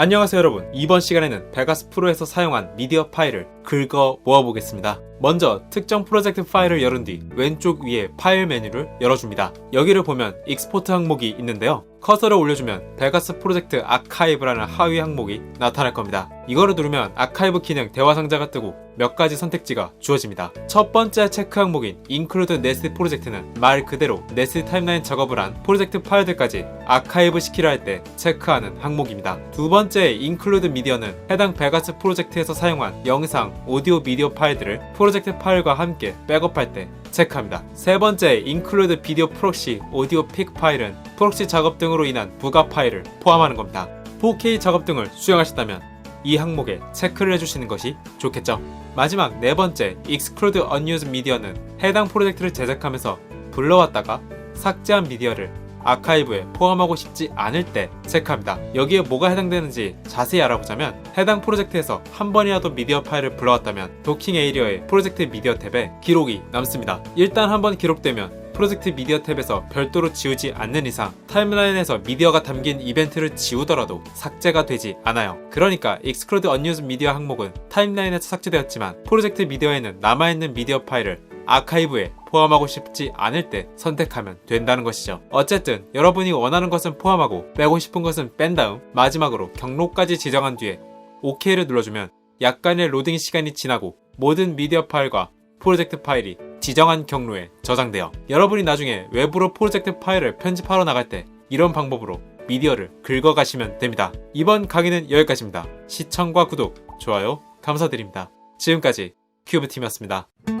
안녕하세요 여러분. 이번 시간에는 베가스 프로에서 사용한 미디어 파일을 긁어 모아보겠습니다 먼저 특정 프로젝트 파일을 열은 뒤 왼쪽 위에 파일 메뉴를 열어줍니다. 여기를 보면 익스포트 항목이 있는데요. 커서를 올려주면 베가스 프로젝트 아카이브라는 하위 항목이 나타날 겁니다. 이거를 누르면 아카이브 기능 대화 상자가 뜨고 몇 가지 선택지가 주어집니다. 첫 번째 체크 항목인 Include Nest 프로젝트는 말 그대로 네스트 타임라인 작업을 한 프로젝트 파일들까지 아카이브 시키려 할 때 체크하는 항목입니다. 두 번째 Include Media는 해당 베가스 프로젝트에서 사용한 영상, 오디오, 미디어 파일들을 프로젝트 파일과 함께 백업할 때 체크합니다. 세 번째 Include Video Proxy, 오디오 픽 파일은 프록시 작업 등으로 인한 부가 파일을 포함하는 겁니다. 4K 작업 등을 수행하셨다면 이 항목에 체크를 해주시는 것이 좋겠죠. 마지막 네 번째 Exclude Unused Media는 해당 프로젝트를 제작하면서 불러왔다가 삭제한 미디어를 아카이브에 포함하고 싶지 않을 때 체크합니다. 여기에 뭐가 해당되는지 자세히 알아보자면 해당 프로젝트에서 한 번이라도 미디어 파일을 불러왔다면 도킹 에이리어의 프로젝트 미디어 탭에 기록이 남습니다. 일단 한 번 기록되면 프로젝트 미디어 탭에서 별도로 지우지 않는 이상 타임라인에서 미디어가 담긴 이벤트를 지우더라도 삭제가 되지 않아요. 그러니까 Exclude Unused Media 항목은 타임라인에서 삭제되었지만 프로젝트 미디어에는 남아있는 미디어 파일을 아카이브에 포함하고 싶지 않을 때 선택하면 된다는 것이죠. 어쨌든 여러분이 원하는 것은 포함하고 빼고 싶은 것은 뺀 다음 마지막으로 경로까지 지정한 뒤에 OK를 눌러주면 약간의 로딩 시간이 지나고 모든 미디어 파일과 프로젝트 파일이 지정한 경로에 저장돼요. 여러분이 나중에 외부로 프로젝트 파일을 편집하러 나갈 때 이런 방법으로 미디어를 긁어가시면 됩니다. 이번 강의는 여기까지입니다. 시청과 구독, 좋아요 감사드립니다. 지금까지 큐브팀이었습니다.